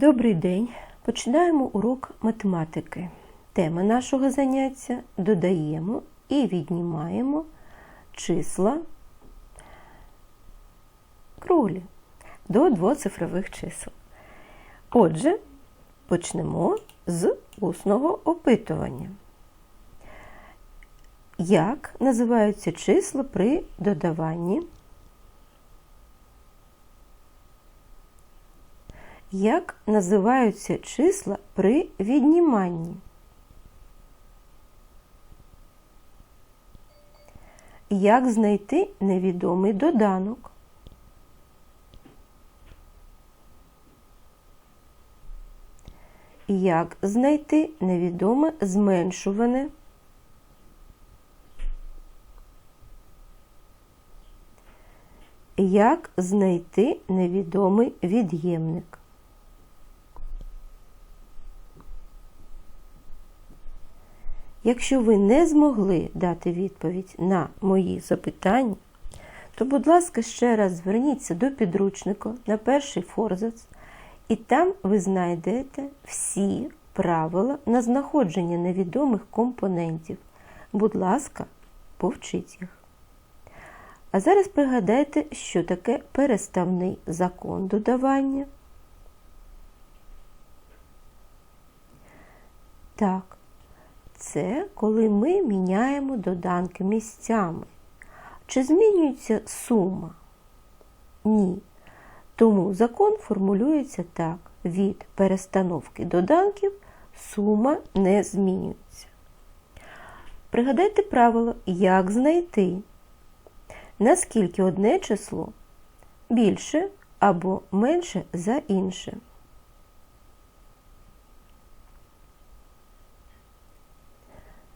Добрий день. Починаємо урок математики. Тема нашого заняття додаємо і віднімаємо числа круглі до двоцифрових чисел. Отже, почнемо з усного опитування. Як називаються числа при додаванні? Як називаються числа при відніманні? Як знайти невідомий доданок? Як знайти невідоме зменшуване? Як знайти невідомий від'ємник? Якщо ви не змогли дати відповідь на мої запитання, то, будь ласка, ще раз зверніться до підручника на перший форзац, і там ви знайдете всі правила на знаходження невідомих компонентів. Будь ласка, повчіть їх. А зараз пригадайте, що таке переставний закон додавання. Так, це коли ми міняємо доданки місцями. Чи змінюється сума? Ні. Тому закон формулюється так: від перестановки доданків сума не змінюється. Пригадайте правило, як знайти, наскільки одне число більше або менше за інше.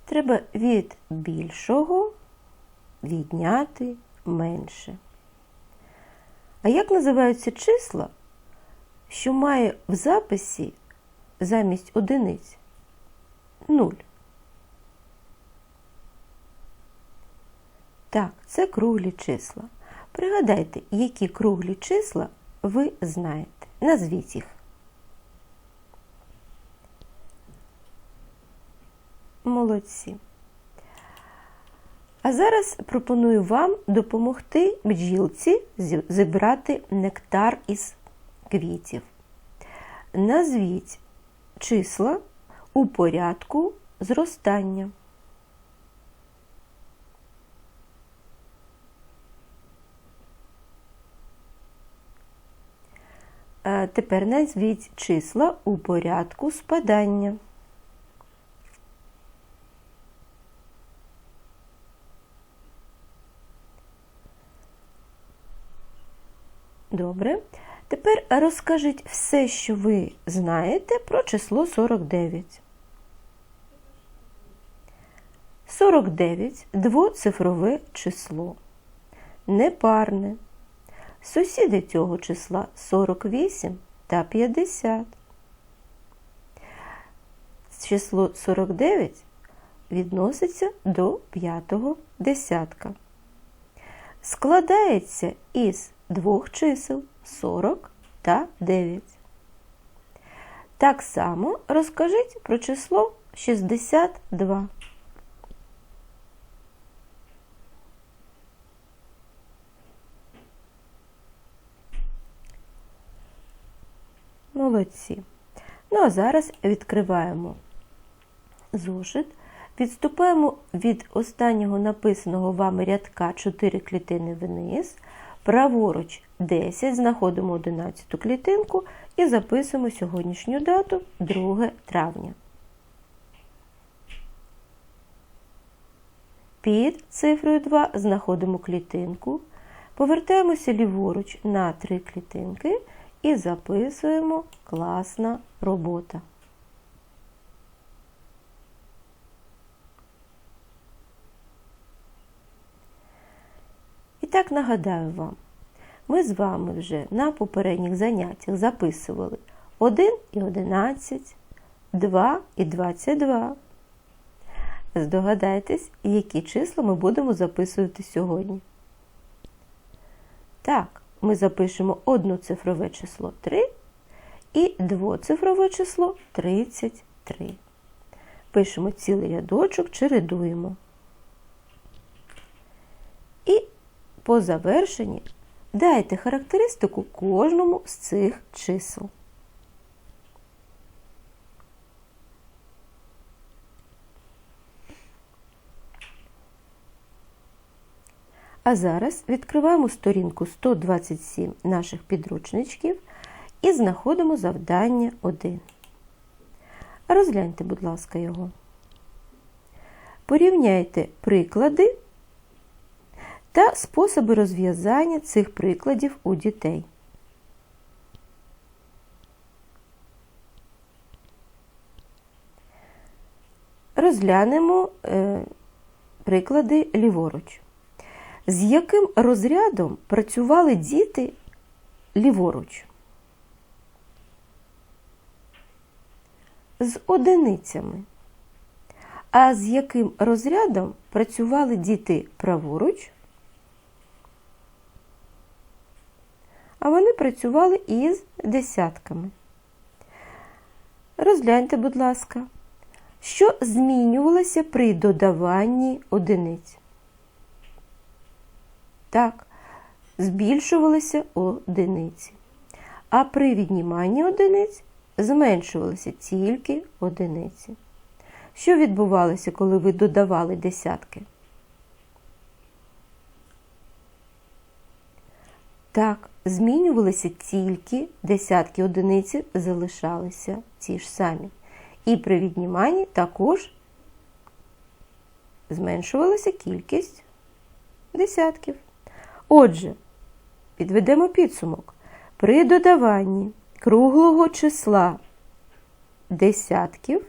Треба від більшого відняти менше. А як називаються числа, що має в записі замість одиниць нуль? Так, це круглі числа. Пригадайте, які круглі числа ви знаєте. Назвіть їх. Молодці. А зараз пропоную вам допомогти бджілці зібрати нектар із квітів. Назвіть числа у порядку зростання. Тепер назвіть числа у порядку спадання. Добре. Тепер розкажіть все, що ви знаєте про число 49. 49 двоцифрове число. Непарне. Сусіди цього числа 48 та 50. Число 49 відноситься до п'ятого десятка. Складається із двох чисел 40 та 9. Так само розкажіть про число 62. Молодці. Ну, а зараз відкриваємо зошит, відступаємо від останнього написаного вами рядка 4 клітини вниз. Праворуч 10, знаходимо 11 клітинку і записуємо сьогоднішню дату 2 травня. Під цифрою 2 знаходимо клітинку, повертаємося ліворуч на 3 клітинки і записуємо класна робота. Так нагадаю вам, ми з вами вже на попередніх заняттях записували 1 і 11, 2 і 22. Здогадайтесь, які числа ми будемо записувати сьогодні. Так, ми запишемо одноцифрове число 3 і двоцифрове число 33. Пишемо цілий рядочок, чередуємо. І по завершенні дайте характеристику кожному з цих чисел. А зараз відкриваємо сторінку 127 наших підручничків і знаходимо завдання 1. Розгляньте, будь ласка, його. Порівняйте приклади та способи розв'язання цих прикладів у дітей. Розглянемо е, приклади ліворуч. З яким розрядом працювали діти ліворуч? З одиницями. А з яким розрядом працювали діти праворуч? А вони працювали із десятками. Розгляньте, будь ласка, що змінювалося при додаванні одиниць. Так, збільшувалися одиниці. А при відніманні одиниць зменшувалися тільки одиниці. Що відбувалося, коли ви додавали десятки? Так, змінювалися тільки десятки одиниці залишалися ті ж самі. І при відніманні також зменшувалася кількість десятків. Отже, підведемо підсумок. При додаванні круглого числа десятків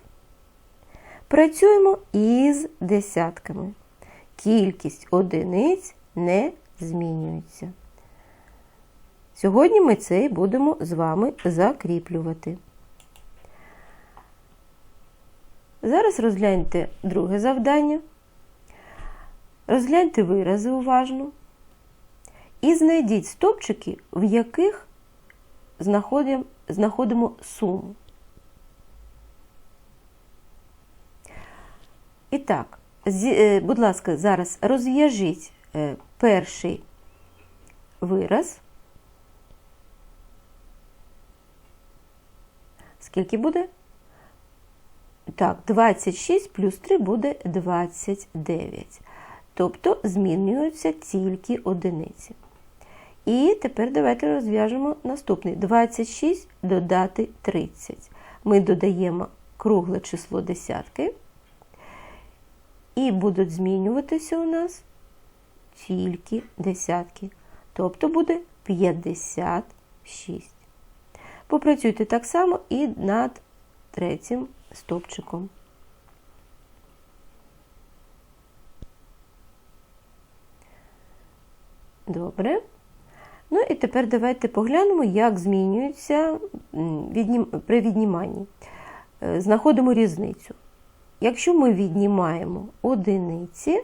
працюємо із десятками. Кількість одиниць не змінюється. Сьогодні ми це і будемо з вами закріплювати. Зараз розгляньте друге завдання. Розгляньте вирази уважно. І знайдіть стопчики, в яких знаходимо, знаходимо суму. І так, е, будь ласка, зараз розв'яжіть е, перший вираз. Скільки буде? Так, 26 плюс 3 буде 29. Тобто змінюються тільки одиниці. І тепер давайте розв'яжемо наступний. 26 додати 30. Ми додаємо кругле число десятки. І будуть змінюватися у нас тільки десятки. Тобто буде 56. Попрацюйте так само і над третім стовпчиком. Добре. Ну і тепер давайте поглянемо, як змінюється при відніманні. Е, знаходимо різницю. Якщо ми віднімаємо одиниці,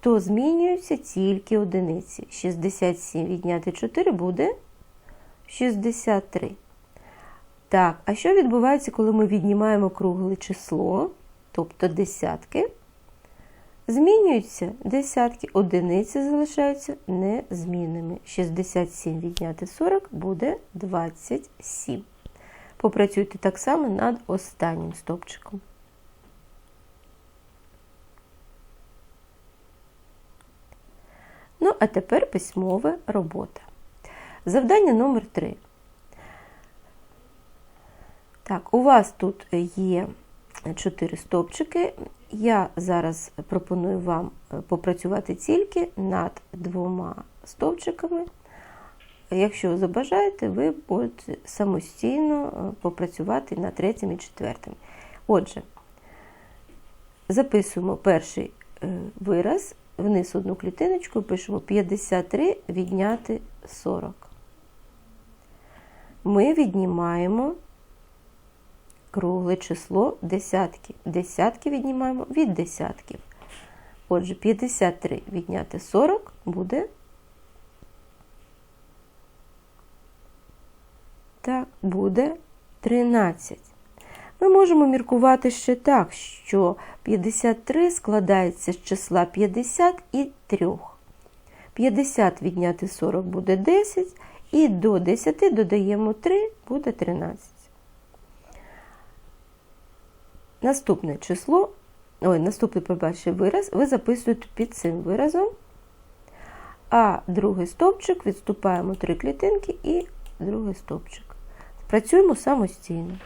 то змінюються тільки одиниці. 67 відняти 4 буде 63. Так, а що відбувається, коли ми віднімаємо кругле число, тобто десятки? Змінюються десятки, одиниці залишаються незмінними. 67 відняти 40 буде 27. Попрацюйте так само над останнім стопчиком. Ну, а тепер письмова робота. Завдання номер 3. Так, у вас тут є 4 стопчики. Я зараз пропоную вам е, попрацювати тільки над двома стовпчиками. Якщо забажаєте, ви будете самостійно е, попрацювати над третім і четвертим. Отже, записуємо перший е, вираз, вниз одну клітиночку, пишемо 53 відняти 40. Ми віднімаємо кругле число десятки. Десятки віднімаємо від десятків. Отже, 53 відняти 40 буде. Так, буде 13. Ми можемо міркувати ще так, що 53 складається з числа 50 і 3. 50 відняти 40 буде 10, і до 10 додаємо 3, буде 13. Наступне число, ой, наступний, побачив вираз, ви записуєте під цим виразом, а другий стовпчик відступаємо 3 клітинки і другий стовпчик. Працюємо самостійно.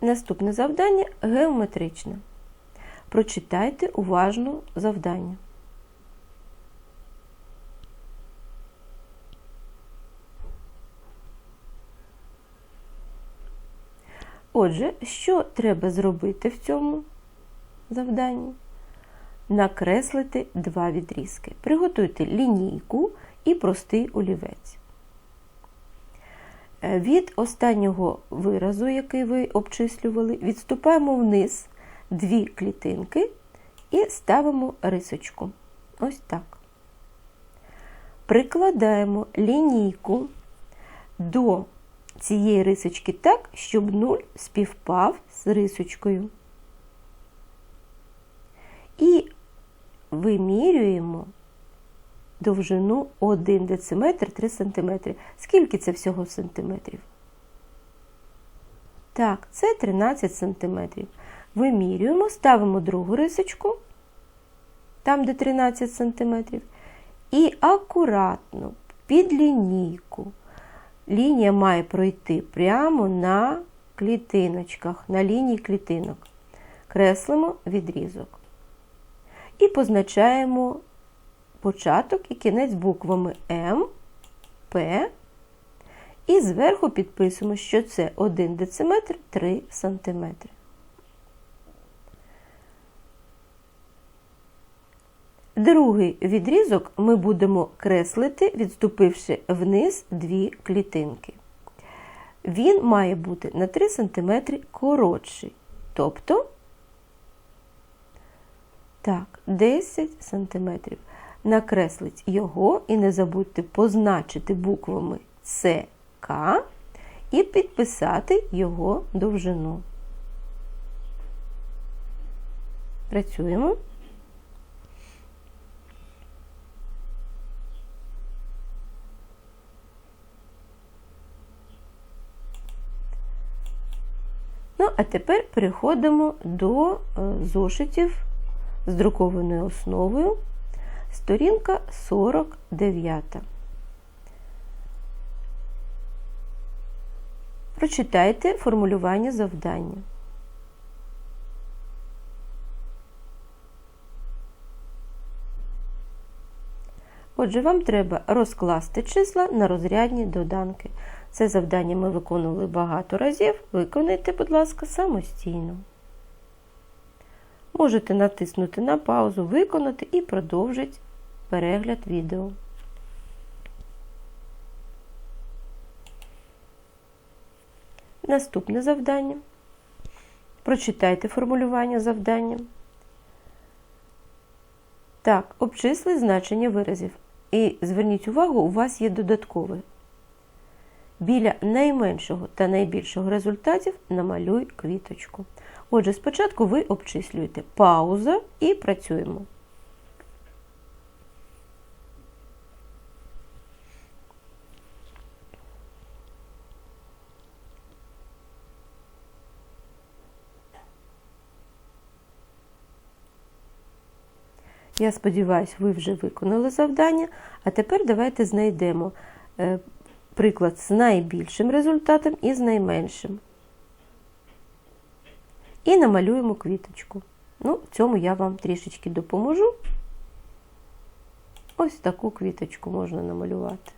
Наступне завдання геометричне. Прочитайте уважно завдання. Отже, що треба зробити в цьому завданні? Накреслити два відрізки. Приготуйте лінійку і простий олівець. Е, Від останнього виразу, який ви обчислювали, відступаємо вниз дві клітинки і ставимо рисочку. Ось так. Прикладаємо лінійку до цієї рисочки так, щоб 0 співпав з рисочкою. І вимірюємо довжину 1 дециметр 3 см. Скільки це всього сантиметрів? Так, це 13 см. Вимірюємо, ставимо другу рисочку, там, де 13 см, і акуратно під лінійку. Лінія має пройти прямо на клітиночках, на лінії клітинок. Креслимо відрізок. І позначаємо початок і кінець буквами М, П. І зверху підписуємо, що це 1 дециметр 3 сантиметри. Другий відрізок ми будемо креслити, відступивши вниз дві клітинки. Він має бути на 3 см коротший. Тобто, так, 10 см. Накреслить його і не забудьте позначити буквами С, К і підписати його довжину. Працюємо. А тепер переходимо до е, зошитів з друкованою основою. Сторінка 49. Прочитайте формулювання завдання. Отже, вам треба розкласти числа на розрядні доданки. Це завдання ми виконували багато разів. Виконайте, будь ласка, самостійно. Можете натиснути на паузу, виконати і продовжити перегляд відео. Наступне завдання. Прочитайте формулювання завдання. Так, обчисли значення виразів. І зверніть увагу, у вас є додаткове. Біля найменшого та найбільшого результатів намалюй квіточку. Отже, спочатку ви обчислюєте пауза і працюємо. Я сподіваюся, ви вже виконали завдання. А тепер давайте знайдемо е, приклад з найбільшим результатом і з найменшим. І намалюємо квіточку. Ну, в цьому я вам трішечки допоможу. Ось таку квіточку можна намалювати.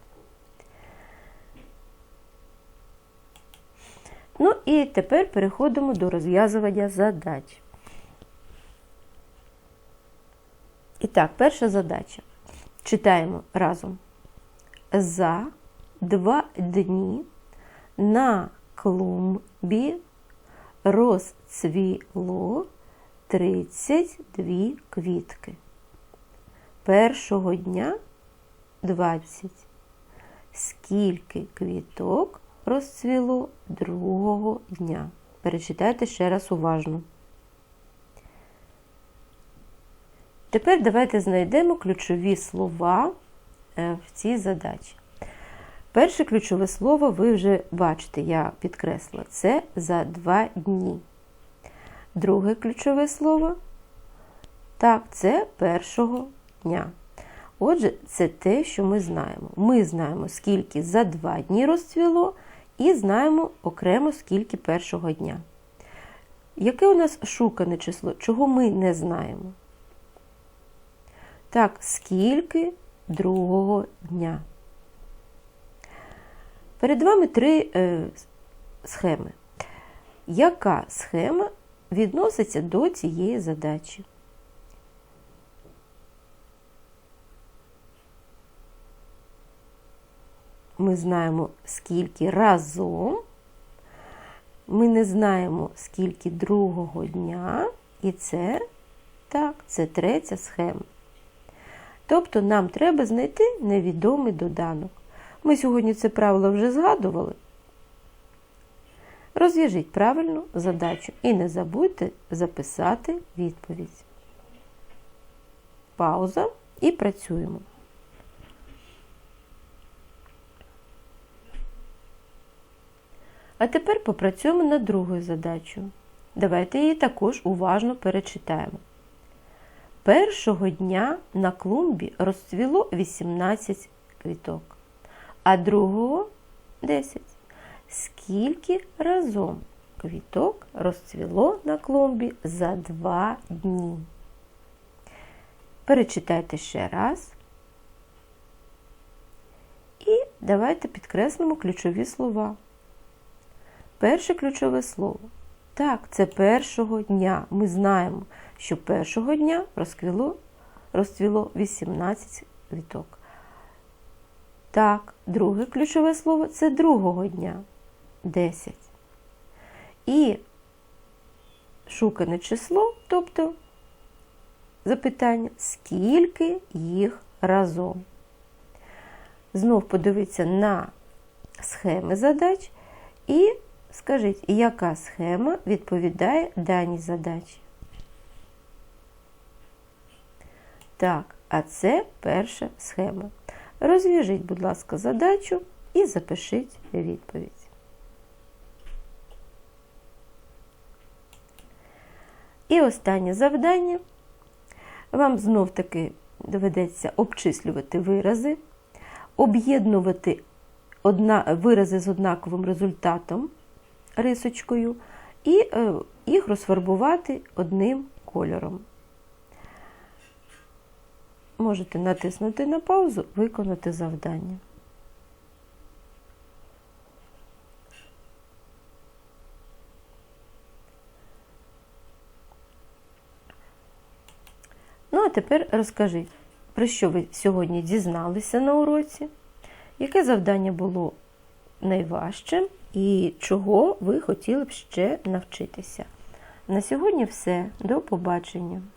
Ну і тепер переходимо до розв'язування задач. І так, перша задача. Читаємо разом. За два дні на клумбі розцвіло 32 квітки. Першого дня 20. Скільки квіток розцвіло другого дня? Перечитайте ще раз уважно. Тепер давайте знайдемо ключові слова е, в цій задачі. Перше ключове слово ви вже бачите, я підкресла, це за два дні. Друге ключове слово так, це першого дня. Отже, це те, що ми знаємо. Ми знаємо, скільки за два дні розцвіло, і знаємо окремо, скільки першого дня. Яке у нас шукане число? Чого ми не знаємо? Так, скільки другого дня? Перед вами три е, схеми. Яка схема відноситься до цієї задачі? Ми знаємо, скільки разом. Ми не знаємо, скільки другого дня, і це так, це третя схема. Тобто нам треба знайти невідомий доданок. Ми сьогодні це правило вже згадували. Розв'яжіть правильну задачу і не забудьте записати відповідь. Пауза і працюємо. А тепер попрацюємо над другою задачею. Давайте її також уважно перечитаємо. Першого дня на клумбі розцвіло 18 квіток, а другого 10. Скільки разом квіток розцвіло на клумбі за два дні? Перечитайте ще раз. І давайте підкреслимо ключові слова. Перше ключове слово. Так, це першого дня. Ми знаємо, що першого дня розквіло, розцвіло 18 квіток. Так, друге ключове слово це другого дня 10. І шукане число, тобто запитання, скільки їх разом. Знов подивіться на схеми задач і скажіть, яка схема відповідає даній задачі? Так, а це перша схема. Розв'яжіть, будь ласка, задачу і запишіть відповідь. І останнє завдання. Вам знов-таки доведеться обчислювати вирази, об'єднувати одна, вирази з однаковим результатом рисочкою і е, їх розфарбувати одним кольором. Можете натиснути на паузу, виконати завдання. Ну, а тепер розкажіть, про що ви сьогодні дізналися на уроці, яке завдання було найважчим і чого ви хотіли б ще навчитися. На сьогодні все. До побачення!